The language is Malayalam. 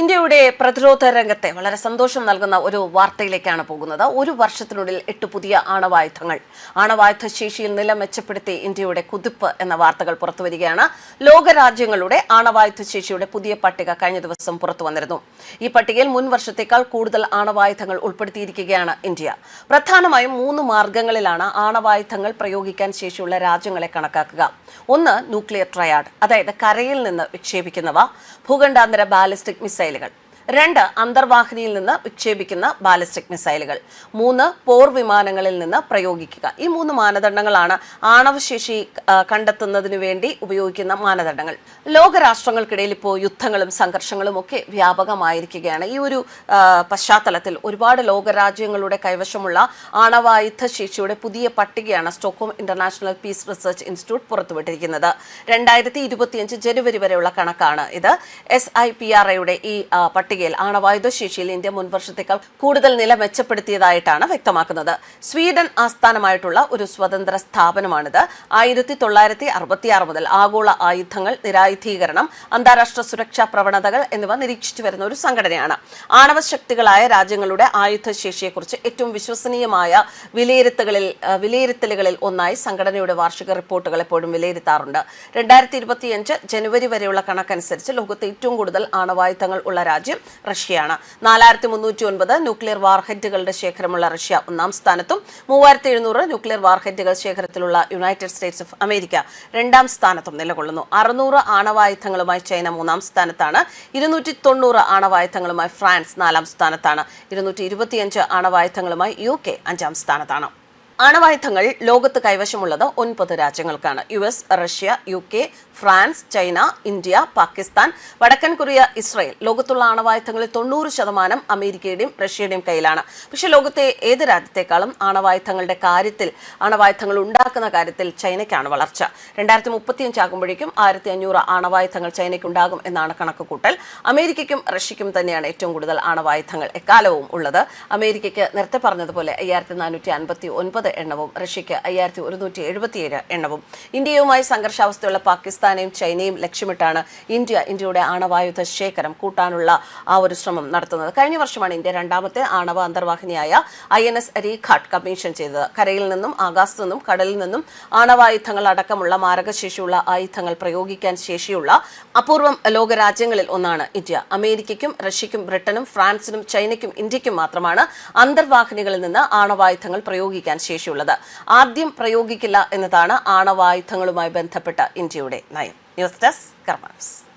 ഇന്ത്യയുടെ പ്രതിരോധ രംഗത്തെ വളരെ സന്തോഷം നൽകുന്ന ഒരു വാർത്തയിലേക്കാണ് പോകുന്നത്. ഒരു വർഷത്തിനുള്ളിൽ എട്ട് പുതിയ ആണവായുധങ്ങൾ. ആണവായുധ ശേഷിയിൽ നില മെച്ചപ്പെടുത്തി ഇന്ത്യയുടെ കുതിപ്പ് എന്ന വാർത്തകൾ പുറത്തുവരികയാണ് ലോകരാജ്യങ്ങളുടെ ആണവായുധ ശേഷിയുടെ പുതിയ പട്ടിക കഴിഞ്ഞ ദിവസം പുറത്തു വന്നിരുന്നു. ഈ പട്ടികയിൽ മുൻ വർഷത്തേക്കാൾ കൂടുതൽ ആണവായുധങ്ങൾ ഉൾപ്പെടുത്തിയിരിക്കുകയാണ് ഇന്ത്യ. പ്രധാനമായും മൂന്ന് മാർഗങ്ങളിലാണ് ആണവായുധങ്ങൾ പ്രയോഗിക്കാൻ ശേഷിയുള്ള രാജ്യങ്ങളെ കണക്കാക്കുക. ഒന്ന് ന്യൂക്ലിയർ ട്രയാഡ് അതായത് കരയിൽ നിന്ന് വിക്ഷേപിക്കുന്നവ. ഭൂഖണ്ഡാന്തര ബാലിസ്റ്റിക് മിസൈലുകൾ രണ്ട് അന്തർവാഹിനിയിൽ നിന്ന് വിക്ഷേപിക്കുന്ന ബാലിസ്റ്റിക് മിസൈലുകൾ. മൂന്ന് പോർ വിമാനങ്ങളിൽ നിന്ന് പ്രയോഗിക്കുക. ഈ മൂന്ന് മാനദണ്ഡങ്ങളാണ് ആണവശേഷി കണ്ടെത്തുന്നതിന് വേണ്ടി ഉപയോഗിക്കുന്ന മാനദണ്ഡങ്ങൾ. ലോകരാഷ്ട്രങ്ങൾക്കിടയിൽ ഇപ്പോൾ യുദ്ധങ്ങളും സംഘർഷങ്ങളും ഒക്കെ വ്യാപകമായിരിക്കുകയാണ്. ഈ ഒരു പശ്ചാത്തലത്തിൽ ഒരുപാട് ലോകരാജ്യങ്ങളുടെ കൈവശമുള്ള ആണവായുധ ശേഷിയുടെ പുതിയ പട്ടികയാണ് Stockholm International Peace Research Institute പുറത്തുവിട്ടിരിക്കുന്നത്. രണ്ടായിരത്തി ഇരുപത്തിയഞ്ച് ജനുവരി വരെയുള്ള കണക്കാണ് ഇത്. എസ് ഐ പി ആർ ഐയുടെ ഈ ആ, പട്ടികയിൽ ആണവായുധ ശേഷിയിൽ ഇന്ത്യ മുൻവർഷത്തേക്കാൾ കൂടുതൽ നില മെച്ചപ്പെടുത്തിയതായിട്ടാണ് വ്യക്തമാക്കുന്നത്. സ്വീഡൻ ആസ്ഥാനമായിട്ടുള്ള ഒരു സ്വതന്ത്ര സ്ഥാപനമാണിത്. ആയിരത്തി തൊള്ളായിരത്തി അറുപത്തിയാറ് മുതൽ ആഗോള ആയുധങ്ങൾ നിരായുധീകരണം അന്താരാഷ്ട്ര സുരക്ഷാ പ്രവണതകൾ എന്നിവ നിരീക്ഷിച്ചു വരുന്ന ഒരു സംഘടനയാണ്. ആണവശക്തികളായ രാജ്യങ്ങളുടെ ആയുധ ശേഷിയെക്കുറിച്ച് ഏറ്റവും വിശ്വസനീയമായ വിലയിരുത്തലുകളിൽ വിലയിരുത്തലുകളിൽ ഒന്നായി സംഘടനയുടെ വാർഷിക റിപ്പോർട്ടുകൾ എപ്പോഴും വിലയിരുത്താറുണ്ട്. രണ്ടായിരത്തി ഇരുപത്തിയഞ്ച് ജനുവരി വരെയുള്ള കണക്കനുസരിച്ച് ലോകത്ത് ഏറ്റവും കൂടുതൽ ആണവായുധങ്ങൾ ഉള്ള രാജ്യം റഷ്യയാണ്. നാലായിരത്തി മുന്നൂറ്റി ഒൻപത് ന്യൂക്ലിയർ വാർഹെറ്റുകളുടെ ശേഖരമുള്ള റഷ്യ ഒന്നാം സ്ഥാനത്തും മൂവായിരത്തി എഴുന്നൂറ് ന്യൂക്ലിയർ വാർഹെറ്റുകൾ ശേഖരത്തിലുള്ള യുണൈറ്റഡ് സ്റ്റേറ്റ്സ് ഓഫ് അമേരിക്ക രണ്ടാം സ്ഥാനത്തും നിലകൊള്ളുന്നു. അറുന്നൂറ് ആണവായുധങ്ങളുമായി ചൈന മൂന്നാം സ്ഥാനത്താണ് ഇരുന്നൂറ്റി തൊണ്ണൂറ് ആണവായുധങ്ങളുമായി ഫ്രാൻസ് നാലാം സ്ഥാനത്താണ് ഇരുന്നൂറ്റി ഇരുപത്തിയഞ്ച് ആണവായുധങ്ങളുമായി യു കെ അഞ്ചാം സ്ഥാനത്താണ്. ആണവായുധങ്ങൾ ലോകത്ത് കൈവശമുള്ളത് ഒൻപത് രാജ്യങ്ങൾക്കാണ്. U S Russia U K France China India Pakistan വടക്കൻ കൊറിയ ഇസ്രായേൽ. ലോകത്തുള്ള ആണവായുധങ്ങളിൽ തൊണ്ണൂറ് ശതമാനം അമേരിക്കയുടെയും റഷ്യയുടെയും കയ്യിലാണ്. പക്ഷേ ലോകത്തെ ഏത് രാജ്യത്തെക്കാളും ആണവായുധങ്ങളുടെ കാര്യത്തിൽ ആണവായുധങ്ങൾ ഉണ്ടാക്കുന്ന കാര്യത്തിൽ ചൈനയ്ക്കാണ് വളർച്ച. രണ്ടായിരത്തി മുപ്പത്തിയഞ്ചാകുമ്പോഴേക്കും ആയിരത്തി അഞ്ഞൂറ് ആണവായുധങ്ങൾ ചൈനയ്ക്കുണ്ടാകും എന്നാണ് കണക്കുകൂട്ടൽ. അമേരിക്കയ്ക്കും റഷ്യയ്ക്കും തന്നെയാണ് ഏറ്റവും കൂടുതൽ ആണവായുധങ്ങൾ എക്കാലവും ഉള്ളത്. അമേരിക്കയ്ക്ക് നേരത്തെ പറഞ്ഞതുപോലെ അയ്യായിരത്തി നാനൂറ്റി അൻപത്തി ഒൻപത് എണ്ണവും റഷ്യയ്ക്ക് അയ്യായിരത്തി ഒരുന്നൂറ്റി എഴുപത്തിയേഴ് എണ്ണവും. ഇന്ത്യയുമായി സംഘർഷാവസ്ഥയുള്ള പാകിസ്ഥാനെയും ചൈനയും ലക്ഷ്യമിട്ടാണ് ഇന്ത്യ ഇന്ത്യയുടെ ആണവായുധ ശേഖരം കൂട്ടാനുള്ള ആ ഒരു ശ്രമം നടത്തുന്നത്. കഴിഞ്ഞ വർഷമാണ് ഇന്ത്യ രണ്ടാമത്തെ ആണവ അന്തർവാഹിനിയായ I N S Arighaat commission ചെയ്തത്. കരയിൽ നിന്നും ആകാശത്തു നിന്നും കടലിൽ നിന്നും ആണവായുധങ്ങൾ അടക്കമുള്ള മാരകശേഷിയുള്ള ആയുധങ്ങൾ പ്രയോഗിക്കാൻ ശേഷിയുള്ള അപൂർവം ലോകരാജ്യങ്ങളിൽ ഒന്നാണ് ഇന്ത്യ. അമേരിക്കയ്ക്കും റഷ്യയ്ക്കും ബ്രിട്ടനും ഫ്രാൻസിനും ചൈനയ്ക്കും ഇന്ത്യയ്ക്കും മാത്രമാണ് അന്തർവാഹിനികളിൽ നിന്ന് ആണവായുധങ്ങൾ പ്രയോഗിക്കാൻ ശേഷിയുള്ളത്. ആദ്യം പ്രയോഗിക്കില്ല എന്നതാണ് ആണവായുധങ്ങളുമായി ബന്ധപ്പെട്ട ഇന്ത്യയുടെ നയം. News desk കർമാൻസ്